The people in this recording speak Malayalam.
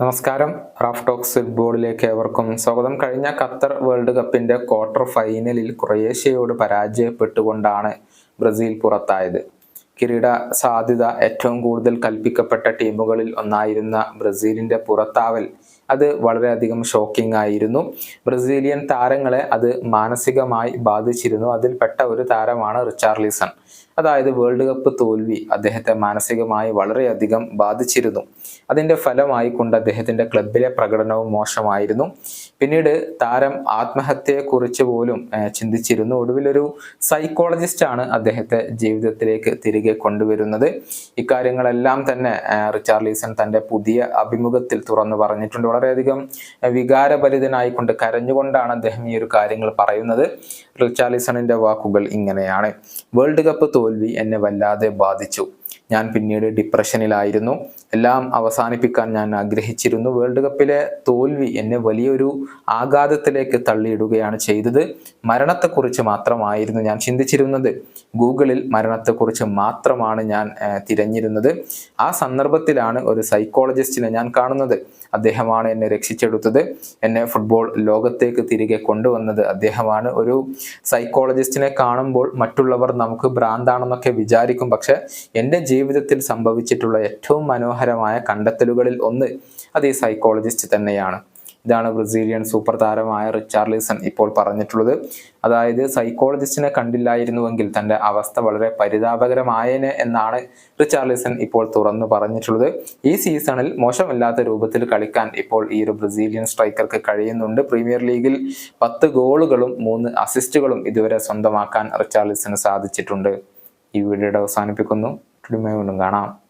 നമസ്കാരം. റാഫ് ടോക്സ് ഫുട്ബോളിലേക്ക് ഏവർക്കും സ്വാഗതം. കഴിഞ്ഞ ഖത്തർ വേൾഡ് കപ്പിന്റെ ക്വാർട്ടർ ഫൈനലിൽ ക്രൊയേഷ്യയോട് പരാജയപ്പെട്ടുകൊണ്ടാണ് ബ്രസീൽ പുറത്തായത്. കിരീട സാധ്യത ഏറ്റവും കൂടുതൽ കൽപ്പിക്കപ്പെട്ട ടീമുകളിൽ ഒന്നായിരുന്ന ബ്രസീലിന്റെ പുറത്താവൽ അത് വളരെയധികം ഷോക്കിംഗ് ആയിരുന്നു. ബ്രസീലിയൻ താരങ്ങളെ അത് മാനസികമായി ബാധിച്ചിരുന്നു. അതിൽപ്പെട്ട ഒരു താരമാണ് റിച്ചാർലിസൺ. അതായത് വേൾഡ് കപ്പ് തോൽവി അദ്ദേഹത്തെ മാനസികമായി വളരെയധികം ബാധിച്ചിരുന്നു. അതിന്റെ ഫലമായി കൊണ്ട് അദ്ദേഹത്തിന്റെ ക്ലബിലെ പ്രകടനവും മോശമായിരുന്നു. പിന്നീട് താരം ആത്മഹത്യയെക്കുറിച്ച് പോലും ചിന്തിച്ചിരുന്നു. ഒടുവിലൊരു സൈക്കോളജിസ്റ്റാണ് അദ്ദേഹത്തെ ജീവിതത്തിലേക്ക് തിരികെ കൊണ്ടുവരുന്നത്. ഇക്കാര്യങ്ങളെല്ലാം തന്നെ റിച്ചാർലീസൺ തന്റെ പുതിയ അഭിമുഖത്തിൽ തുറന്നു പറഞ്ഞിട്ടുണ്ട്. വളരെയധികം വികാരഭരിതനായിക്കൊണ്ട് കരഞ്ഞുകൊണ്ടാണ് അദ്ദേഹം ഈ ഒരു കാര്യങ്ങൾ പറയുന്നത്. റിച്ചാലിസണിന്റെ വാക്കുകൾ ഇങ്ങനെയാണ്. വേൾഡ് കപ്പ് തോൽവി എന്നെ വല്ലാതെ ബാധിച്ചു. ഞാൻ പിന്നീട് ഡിപ്രഷനിലായിരുന്നു. എല്ലാം അവസാനിപ്പിക്കാൻ ഞാൻ ആഗ്രഹിച്ചിരുന്നു. വേൾഡ് കപ്പിലെ തോൽവി എന്നെ വലിയൊരു ആഘാതത്തിലേക്ക് തള്ളിയിടുകയാണ് ചെയ്തത്. മരണത്തെക്കുറിച്ച് മാത്രമായിരുന്നു ഞാൻ ചിന്തിച്ചിരുന്നത്. ഗൂഗിളിൽ മരണത്തെക്കുറിച്ച് മാത്രമാണ് ഞാൻ തിരഞ്ഞിരുന്നത്. ആ സന്ദർഭത്തിലാണ് ഒരു സൈക്കോളജിസ്റ്റിനെ ഞാൻ കാണുന്നത്. അദ്ദേഹമാണ് എന്നെ രക്ഷിച്ചെടുത്തത്. എന്നെ ഫുട്ബോൾ ലോകത്തേക്ക് തിരികെ കൊണ്ടുവന്നത് അദ്ദേഹമാണ്. ഒരു സൈക്കോളജിസ്റ്റിനെ കാണുമ്പോൾ മറ്റുള്ളവർ നമുക്ക് ഭ്രാന്താണെന്നൊക്കെ വിചാരിക്കും. പക്ഷെ എന്റെ ജീവിതത്തിൽ സംഭവിച്ചിട്ടുള്ള ഏറ്റവും മനോഹരമായ കണ്ടെത്തലുകളിൽ ഒന്ന് അത് ഈ സൈക്കോളജിസ്റ്റ് തന്നെയാണ്. ഇതാണ് ബ്രസീലിയൻ സൂപ്പർ താരമായ റിച്ചാർലിസൺ ഇപ്പോൾ പറഞ്ഞിട്ടുള്ളത്. അതായത് സൈക്കോളജിസ്റ്റിനെ കണ്ടില്ലായിരുന്നുവെങ്കിൽ തന്റെ അവസ്ഥ വളരെ പരിതാപകരമായേനെ എന്നാണ് റിച്ചാർലിസൺ ഇപ്പോൾ തുറന്നു പറഞ്ഞിട്ടുള്ളത്. ഈ സീസണിൽ മോശമില്ലാത്ത രൂപത്തിൽ കളിക്കാൻ ഇപ്പോൾ ഈ ഒരു ബ്രസീലിയൻ സ്ട്രൈക്കർക്ക് കഴിയുന്നുണ്ട്. പ്രീമിയർ ലീഗിൽ പത്ത് ഗോളുകളും മൂന്ന് അസിസ്റ്റുകളും ഇതുവരെ സ്വന്തമാക്കാൻ റിച്ചാർലിസന് സാധിച്ചിട്ടുണ്ട്. ഈ വീഡിയോയുടെ അവസാനിപ്പിക്കുന്നു. കാണാം.